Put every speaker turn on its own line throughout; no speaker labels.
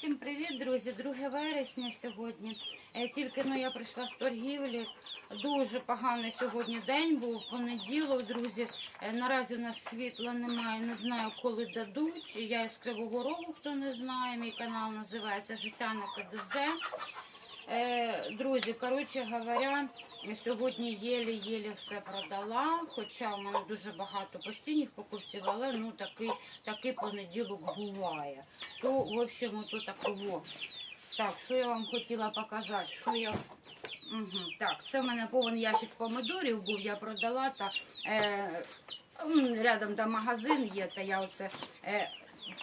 Всім привіт, друзі! 2 вересня сьогодні. Е, Тільки ну, я прийшла з торгівлі. Дуже поганий сьогодні день був, понеділок, друзі. Е, Наразі у нас світла немає, не знаю, коли дадуть. Я із Кривого Рогу, хто не знає, мій канал називається Життя на КДЗ. Е, Друзі, коротше говоря, сьогодні єлі-єлі все продала, хоча в мене дуже багато постійних покупців, але ну такий, такий понеділок буває. То, в общем, то такого. Так, що я вам хотіла показати, що я. Угу. Так, це в мене повен ящик помидорів був, я продала та е, рядом там магазин є, та я оце е,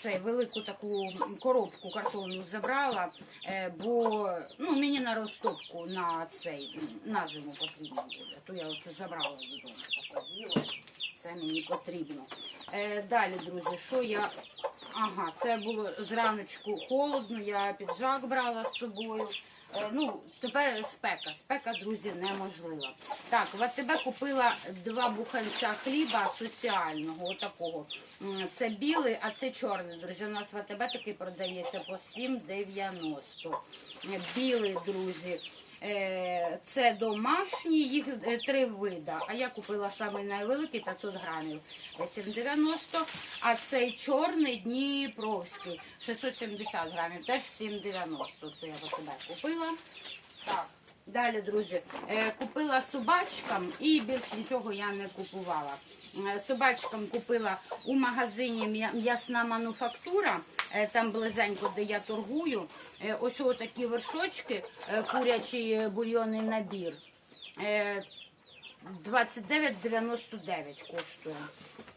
цей велику таку коробку картонну забрала, е, бо ну, мені на розтопку на цей на зиму потрібно буде. То я оце забрала додому. Це мені потрібно. Е, далі, друзі, що я. Ага, це було зраночку холодно, я піджак брала з собою. Е, ну, тепер спека. Спека, друзі, неможлива. Так, в АТБ купила два буханця хліба соціального, отакого. Це білий, а це чорний. Друзі, у нас в АТБ такий продається по 7,90. Е, Білий, друзі. Е, Це домашні, їх е, три вида. А я купила самий найвеликий 500 грамів е, 7,90. А цей чорний Дніпровський 670 грамів, теж 7,90. Це я себе купила. Так. Далі, друзі, е, купила собачкам і більше нічого я не купувала. Е, Собачкам купила у магазині М'ясна мануфактура, е, там близенько, де я торгую. Е, Ось такі вершочки, курячий бульйонний набір. Е, 29,99 коштує.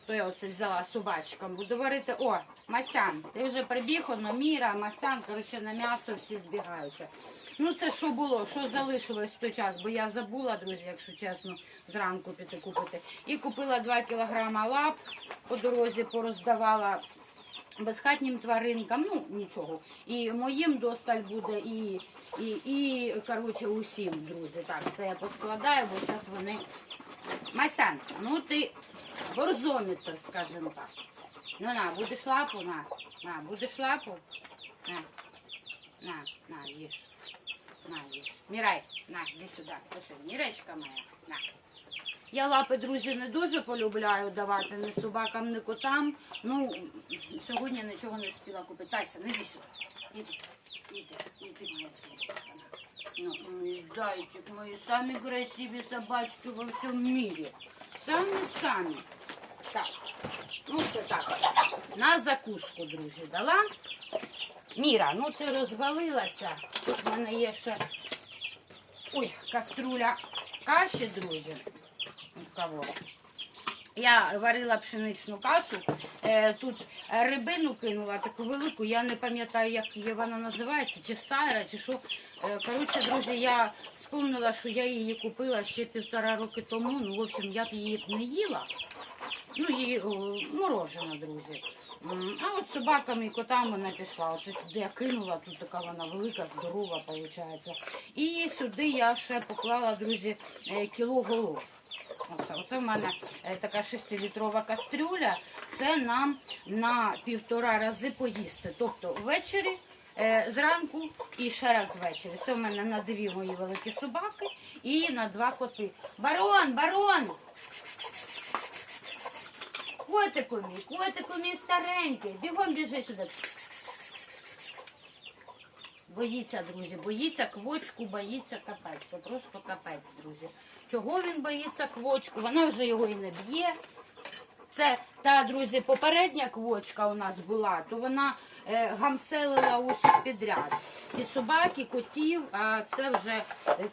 То я оце взяла собачкам. Буду варити. О, Масян, ти вже прибіг, Міра, Масян, коротше, на м'ясо всі збігаються. Ну, це що було, що залишилось в той час, бо я забула, друзі, якщо чесно, зранку піти купити. І купила 2 кілограма лап, по дорозі пороздавала безхатнім тваринкам, ну нічого. І моїм досталь буде, і, і, і коротше, усім, друзі. Так, це я поскладаю, бо зараз вони. Масян, ну ти борзометр, скажімо так. Ну на, будеш лапу, на, на, будеш лапу. На, на, на, їж. На. Мірай, на, іди сюди. Ось, Міречка моя, на. Я лапи, друзі, не дуже полюбляю давати ні собакам, ні котам. Ну, сьогодні нічого не встигла купити. Тайся, не іди сюди. Іди, іди, іди, моя собачка. Ну, зайчик, мої самі красиві собачки во всьому мірі. Самі-самі. Так, ну це так. На закуску, друзі, дала. Міра, ну ти розвалилася. Тут в мене є ще ой, каструля каші, друзі. Я варила пшеничну кашу, е, тут рибину кинула, таку велику, я не пам'ятаю, як її вона називається, чи сайра, чи що. Е, коротше, друзі, я вспомнила, що я її купила ще півтора роки тому. Ну, в общем, я б її не їла. Ну, її морожена, друзі. А от собакам і котам вона пішла. Оце сюди я кинула, тут така вона велика, здорова, виходить. І сюди я ще поклала, друзі, е, кіло голов. Оце, оце в мене е, така 6-літрова кастрюля. Це нам на півтора рази поїсти. Тобто ввечері, е, зранку і ще раз ввечері. Це в мене на дві мої великі собаки і на два коти. Барон, барон! Котику мій, котику мій старенький, бігом біжи сюди. Боїться, друзі, боїться квочку, боїться капець. Це просто капець, друзі. Чого він боїться квочку? Вона вже його і не б'є. Це та, друзі, попередня квочка у нас була, то вона е, гамселила усіх підряд. І собаки, котів, а це вже,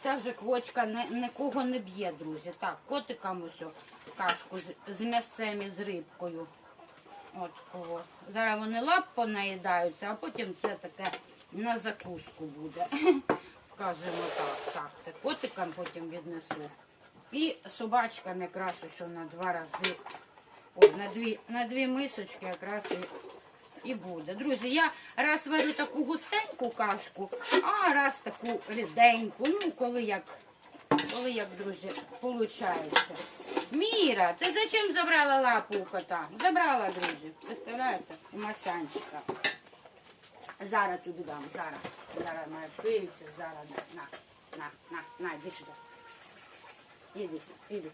це вже квочка не, нікого не б'є, друзі. Так, котикам ось кашку з, з м'ясцем і з рибкою. От кого. Зараз вони лап понаїдаються, а потім це таке на закуску буде. Скажімо так. Так, це котикам потім віднесу. І собачкам якраз ось на два рази. Ой, на дві, на дві мисочки якраз і, і буде. Друзі, я раз варю таку густеньку кашку, а раз таку ріденьку. Ну, коли як, коли як, друзі, виходить. Міра, ти зачем забрала лапу у кота? Забрала, друзі. Представляєте? У масянчика. Зараз тобі дам, зараз. Зараз моя пиця, зараз на, на, на, на, на, іди сюди. Іди, іди.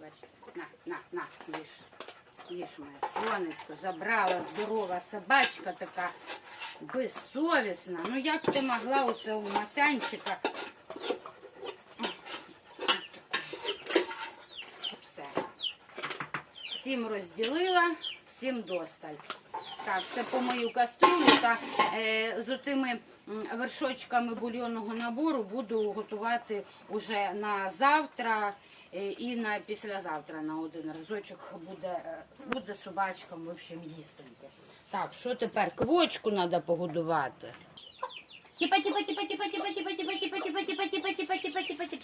Бачите. На, на, на, їж. Їж моя сонечко, забрала здорова собачка така безсовісна. Ну як ти могла у цього масянчика? Все. Всім розділила, всім досталь. Так, це по мою каструлю та е, з отими вершочками бульйонного набору буду готувати уже на завтра і на післязавтра на один разочок буде, е, буде собачкам в общем, їстоньки. Так, що тепер? Квочку треба погодувати. Типа, типа, типа, типа, типа, типа, типа, типа, типа, типа, типа, типа, типа, типа.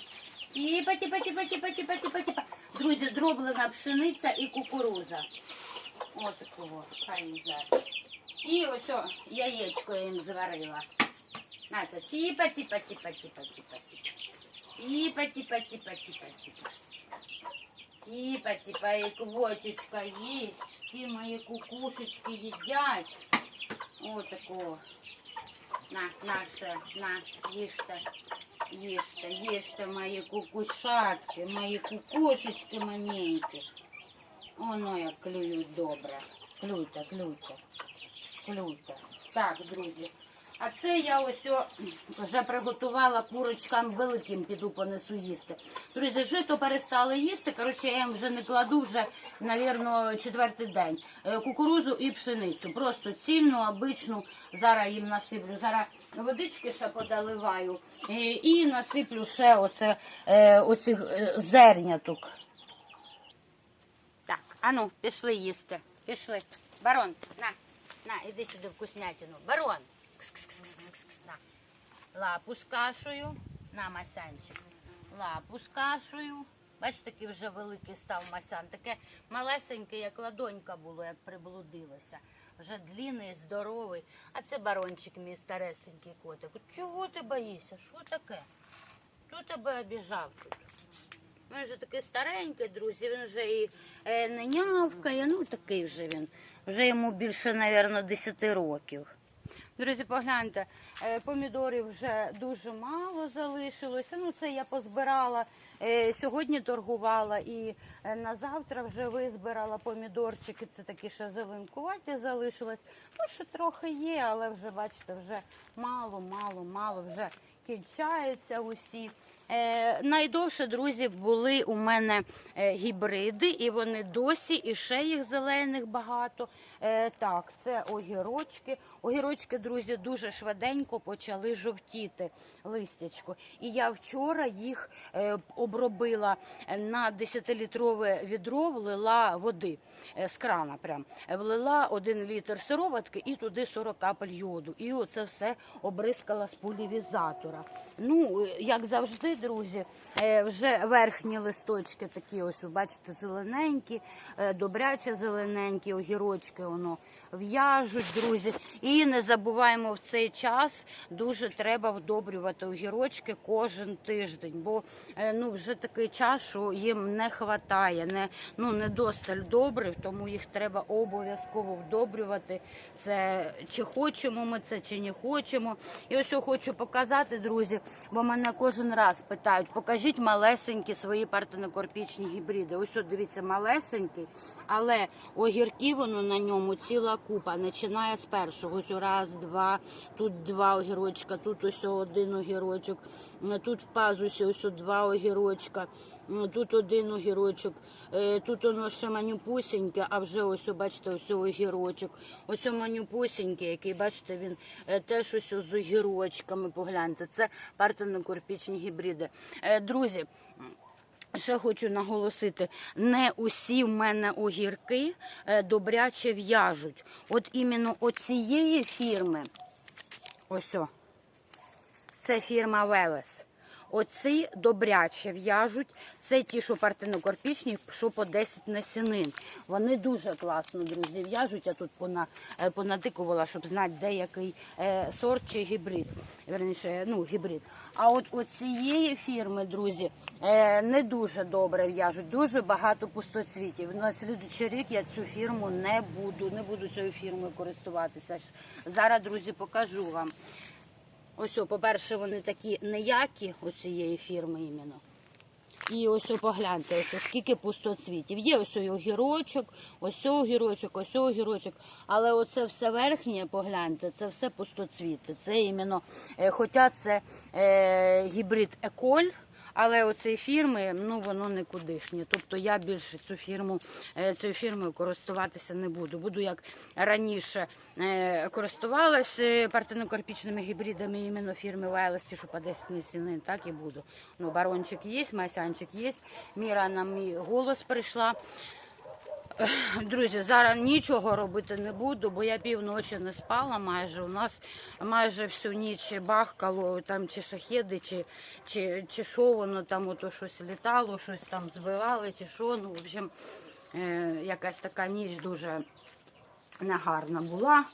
Типа, типа, типа, типа, типа, типа, типа. Друзі, дроблена пшениця і кукуруза. Ось такого, хай не знає. І ось о, яєчко я їм зварила. Знаєте, типа, типа, типа, типа, типа, типа. Типа, типа, типа, типа, типа. Типа, типа, и квочечка есть. И мои кукушечки едят. Вот такого. На, наша, на, ешь-то. Ешь-то, ешь-то, мои кукушатки, мои кукушечки маленькие. Оно ну, я клюю добро. Клюй-то, клюй-то, клюй-то. Так, друзья. А це я ось вже приготувала курочкам великим, піду понесу їсти. Друзі, жито перестали їсти. Коротше, я їм вже не кладу вже, навірно, четвертий день. Е, Кукурузу і пшеницю. Просто цільну, обичну. Зараз їм насиплю. Зараз водички ще подаливаю. Е, І насиплю ще оце, е, оцих зерняток. Так, ану, пішли їсти. Пішли. Барон, на, на, іди сюди вкуснятину. Барон. На. Лапу з кашею. На, масянчик. Лапу з кашею. Бачиш, такий вже великий став масян. Таке малесеньке, як ладонька було, як приблудилося. Вже длинний, здоровий. А це барончик мій старесенький котик. Чого ти боїшся? Що таке? Хто тебе обіжав тут? Він вже такий старенький, друзі, він вже і е, не нявкає, ну такий вже він. Вже йому більше, мабуть, 10 років. Друзі, погляньте, е, помідорів вже дуже мало залишилося. Ну, це я позбирала. Е, Сьогодні торгувала і е, на завтра вже визбирала помідорчики. Це такі ще зеленкуваті залишилось. Ну, ще трохи є, але вже, бачите, вже мало, мало, мало, вже кінчаються усі. Е, найдовше, друзі, були у мене е, гібриди, і вони досі, і ще їх зелених багато. Е, так, це огірочки. Огірочки, друзі, дуже швиденько почали жовтіти листячко. І я вчора їх е, обробила на 10-літрове відро, влила води е, з крана. Прям влила 1 літр сироватки і туди 40 капель йоду. І оце все обрискала з пулівізатора. Ну, е, як завжди, друзі, е, вже верхні листочки такі, ось, бачите, зелененькі, е, добряче зелененькі огірочки, воно в'яжуть, друзі. І не забуваємо в цей час дуже треба вдобрювати огірочки кожен тиждень, бо е, ну, вже такий час, що їм не вистачає, не, ну, не досталь тому їх треба обов'язково вдобрювати. Це чи хочемо ми це, чи не хочемо. І ось я хочу показати, друзі, бо мене кожен раз питають, покажіть малесенькі свої партенокорпічні гібриди. Ось от дивіться, малесенький, але огірки воно на ньому ціла купа. Починає з першого. Ось раз, два, тут два огірочка, тут ось один огірочок, тут в пазусі ось два огірочка. Ну, Тут один огірочок, е, тут воно ще манюпусеньке, а вже ось, бачите, ось огірочок. Ось о який, бачите, він е, теж ось з огірочками, погляньте. Це партенокорпічні гібриди. Е, Друзі, Ще хочу наголосити, не усі в мене огірки добряче в'яжуть. От іменно оцієї фірми, ось о, це фірма Велес. Оці добряче в'яжуть. Це ті, що партенокорпічні, що по 10 насінин. Вони дуже класно, друзі, в'яжуть. Я тут е, понатикувала, щоб знати, де який е, сорт чи гібрид. Верніше, ну, гібрид. А от оцієї фірми, друзі, е, не дуже добре в'яжуть. Дуже багато пустоцвітів. На слідуючий рік я цю фірму не буду, не буду цією фірмою користуватися. Зараз, друзі, покажу вам. Ось, по-перше, вони такі неякі оцієї фірми іменно. І ось погляньте, ось скільки пустоцвітів. Є ось огірочок, ось огірочок, ось огірочок. Але оце все верхнє, погляньте, це все пустоцвіти. Це іменно, е, хоча це е, гібрид Еколь. Але оцей фірми ну воно нікудишнє. Тобто я більше цю фірму е, цією фірмою користуватися не буду. Буду як раніше е, користувалася партенокарпічними гібридами іменно фірми Вайлості, що по 10 місяців, так і буду. Ну, барончик є, масянчик є. Міра на мій голос прийшла. Друзі, зараз нічого робити не буду, бо я півночі не спала майже. У нас майже всю ніч бахкало, там чи шахеди, чи, чи, чи що воно там ото щось літало, щось там збивали, чи що. Ну, в общем, е, якась така ніч дуже негарна була.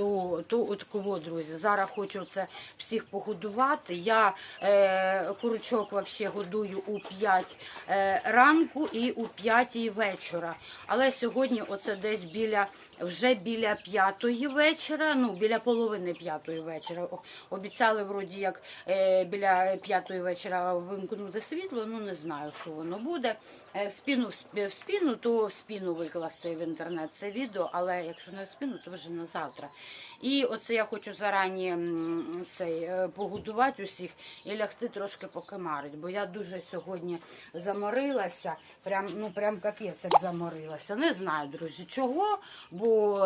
То, то от кого, друзі, зараз хочу це всіх погодувати. Я е, курочок вообще годую у 5 е, ранку і у 5 вечора. Але сьогодні оце десь біля вже біля п'ятої вечора, ну біля половини п'ятої вечора. О, Обіцяли вроді як е, біля п'ятої вечора вимкнути світло. Ну не знаю, що воно буде. Е, в спину в сп- в спину, то в спину викласти в інтернет це відео, але якщо не в спину, то вже на завтра. І оце я хочу зарані цей е, погодувати усіх і лягти трошки покимарить, бо я дуже сьогодні заморилася, прям ну прям капець як заморилася. Не знаю, друзі, чого, бо.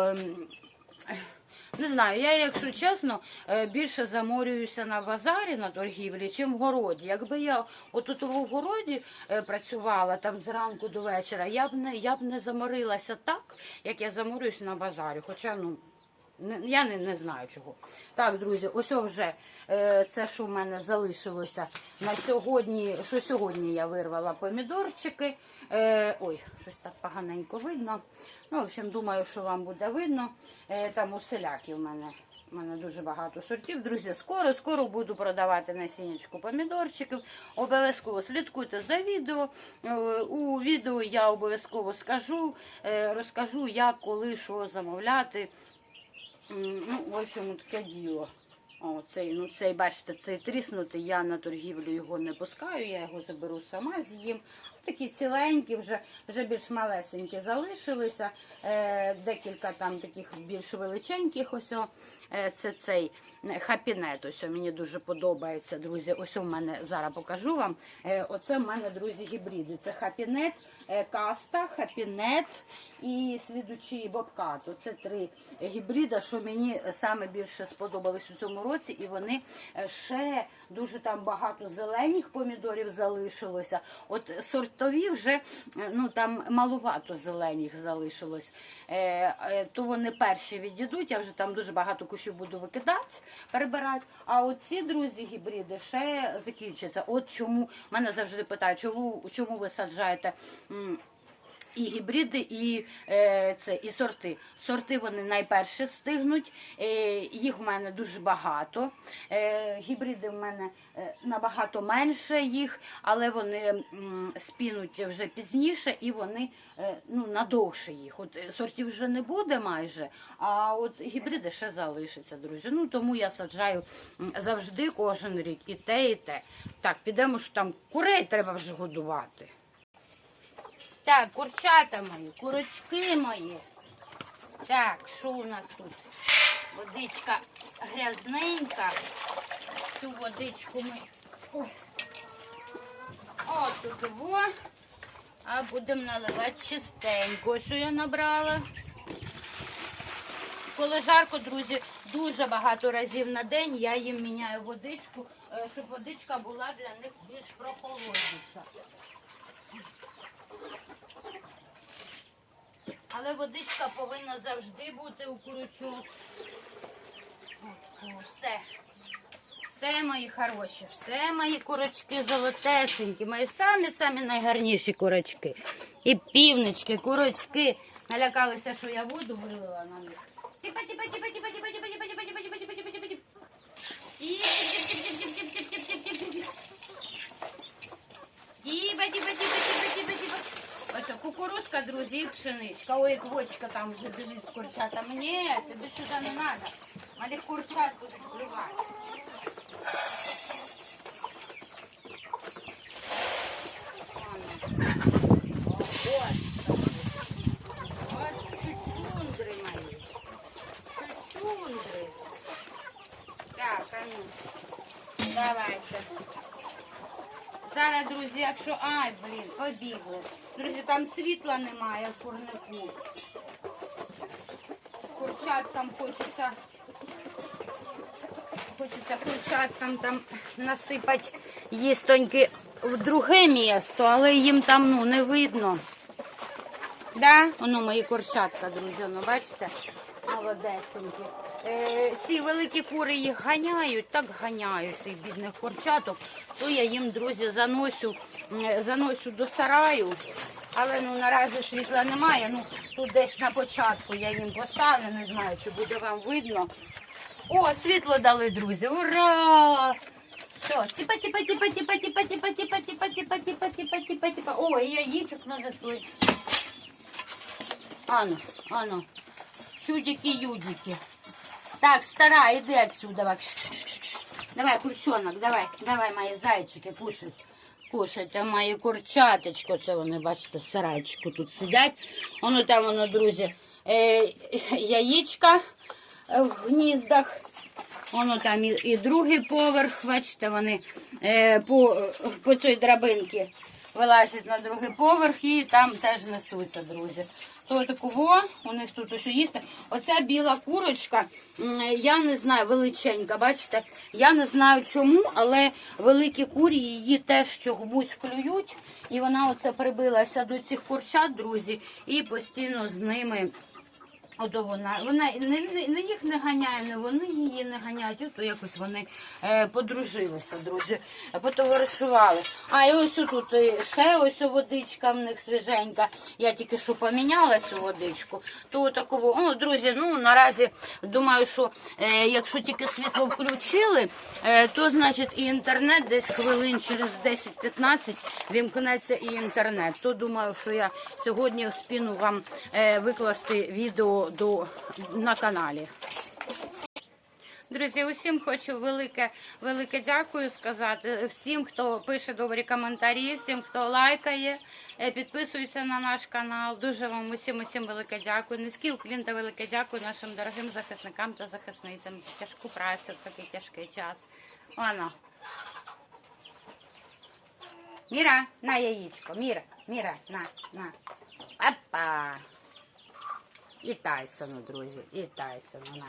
не знаю, я, якщо чесно, е, більше заморююся на базарі на торгівлі, чим в городі. Якби я отут в городі е, працювала там зранку до вечора, я б не я б не заморилася так, як я заморююсь на базарі. Хоча ну. Я не, не знаю чого. Так, друзі, ось вже е, це, що в мене залишилося на сьогодні. Що сьогодні я вирвала помідорчики. Е, ой, щось так поганенько видно. Ну, в общем, думаю, що вам буде видно. Е, там у селяки в мене. У мене дуже багато сортів. Друзі, скоро, скоро буду продавати насіннячку помідорчиків. Обов'язково слідкуйте за відео. Е, У відео я обов'язково скажу, е, розкажу, як, коли, що замовляти. Ну, в общем, таке діло. О, цей, ну цей, бачите, цей тріснутий, я на торгівлю його не пускаю, я його заберу сама з'їм. Такі ціленькі, вже, вже більш малесенькі залишилися. Е, декілька там таких більш величеньких ось. О. Е, Це цей хапінет. Ось мені дуже подобається, друзі. Ось у мене зараз покажу вам. Е, Оце в мене, друзі, гібриди. Це хапінет, каста, хапінет і слідучий бобкат. Оце три гібрида, що мені саме більше сподобались у цьому році. І вони е, ще дуже там багато зелених помідорів залишилося. От сортові вже е, ну там малувато зелених залишилось. То вони перші відійдуть. Я вже там дуже багато кущів буду викидати, перебирати. А оці друзі гібриди ще закінчаться. От чому мене завжди питають, чому, чому ви саджаєте. І гібриди, і, е, це, і сорти. Сорти вони найперше встигнуть. Е, їх в мене дуже багато. Е, гібриди в мене е, набагато менше їх, але вони м, спінуть вже пізніше і вони е, ну, надовше їх. От е, сортів вже не буде майже, а от гібриди ще залишаться, друзі. Ну тому я саджаю завжди кожен рік і те, і те. Так, підемо що там курей треба вже годувати. Так, курчата мої, курочки мої. Так, що у нас тут? Водичка грязненька. Цю водичку ми. Ой. О, тут во. А будемо наливати чистенько. Що я набрала. Коли жарко, друзі, дуже багато разів на день я їм міняю водичку, е, щоб водичка була для них більш прохолодніша. Але водичка повинна завжди бути у о, Все. Все мої хороші, все мої курочки золотесенькі, мої самі-самі найгарніші курочки. І півнички, курочки. Налякалися, що я воду вилила на них. Типа, типа, типа, типа, типа, типа, типа, типа, типа, типа, типа, типа, типа. І тип-тип-тип-тип-тип-тип-тип-тип-тип. Типа, типа, типа, типа, типа, типа. Ось о, кукурузка, друзі, і пшеничка. Ой, квочка там вже біжить з курчатами. Ні, тобі сюди не треба. Малих курчат будуть впливати. От чучундри мої. Чучундри. Так, а ну. Давайте. Зараз, друзі, якщо... Ай, блін, побігли. Друзі, там світла немає в курнику. Курчаткам хочеться... Хочеться курчаткам там насипати їстоньки в друге місто, але їм там ну, не видно. Да? Воно мої курчатка, друзі, воно, бачите? Молодесенькі. Е, ці великі кури їх ганяють, так ганяють цих бідних курчаток, то я їм, друзі, заносю, заносю до сараю. Але ну наразі світла немає. Ну тут десь на початку я їм поставлю, не знаю, чи буде вам видно. О, світло дали, друзі. Ура! Все, типа, типа, типа, типа, типа, типа, типа, типа, типа, типа, типа, типа, типа. О, і яєчок нанесли. Ану, ану. Чудики-юдики. Так, стара, иди отсюда. давай. Курчонок, давай, давай, мої зайчики, кушать. А мої курчаточки, це вони, бачите, сарайчику тут сидять. Воно там, воно, друзі, е, яєчка в гніздах. Воно там і, і другий поверх, бачите, вони е, по, по цій драбинці вилазять на другий поверх і там теж несуться, друзі. То такого, у них тут ось їсти. Оця біла курочка, я не знаю, величенька, бачите, я не знаю чому, але великі курі її теж чогось клюють. І вона оце прибилася до цих курчат, друзі, і постійно з ними Ото вона, вона не, не, не їх не ганяє, не вони її не ганяють. Ото якось вони е, подружилися, друзі, потоваришували. А і ось тут е, ще ось водичка в них свіженька. Я тільки що поміняла цю водичку. То такого, ну, друзі, ну наразі думаю, що е, якщо тільки світло включили, е, то значить і інтернет десь хвилин через 10-15 вімкнеться і інтернет. То думаю, що я сьогодні вспіну вам е, викласти відео до, на каналі. Друзі, усім хочу велике, велике дякую сказати. Всім, хто пише добрі коментарі, всім, хто лайкає, е, підписується на наш канал. Дуже вам усім усім велике дякую. Низький уклін та велике дякую нашим дорогим захисникам та захисницям. Тяжку працю в такий тяжкий час. Оно. Міра, на яєчко. Міра, Міра, на, на. Опа. І Тайсону, друзі, і Тайсону. На.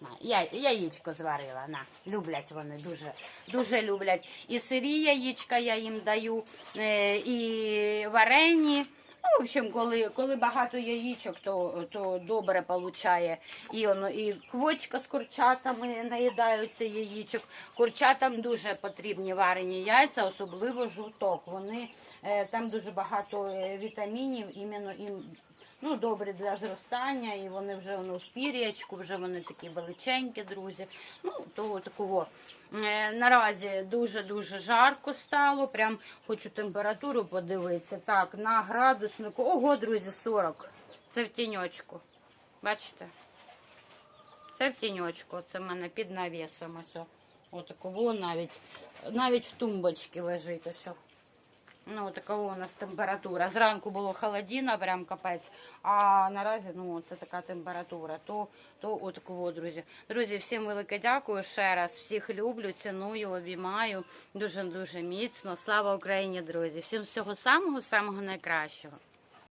На. Я, яєчко зварила. На. Люблять вони дуже, дуже люблять. І сирі яєчка я їм даю, е, і варені. Ну, в общем, коли, коли багато яєчок, то, то добре получає. І, воно, і квочка з курчатами наїдаються яєчок. Курчатам дуже потрібні варені яйця, особливо жовток. Вони, е, там дуже багато е, вітамінів, іменно їм ну, добрі для зростання, і вони вже воно в пір'ячку, вже вони такі величенькі, друзі. Ну, то такого. Е, Наразі дуже-дуже жарко стало. Прям хочу температуру подивитися. Так, на градуснику. Ого, друзі, 40. Це в тіньочку. Бачите? Це в тіньочку. Це в мене під навісом. Ось. Отакого навіть, навіть в тумбочці лежить. Ось. Ну, такова у нас температура. Зранку було холодіно, прям капець. А наразі ну, це така температура. То, то отакого, друзі. Друзі, всім велике дякую ще раз. Всіх люблю, ціную, обіймаю. Дуже-дуже міцно. Слава Україні, друзі! Всім всього самого-самого найкращого.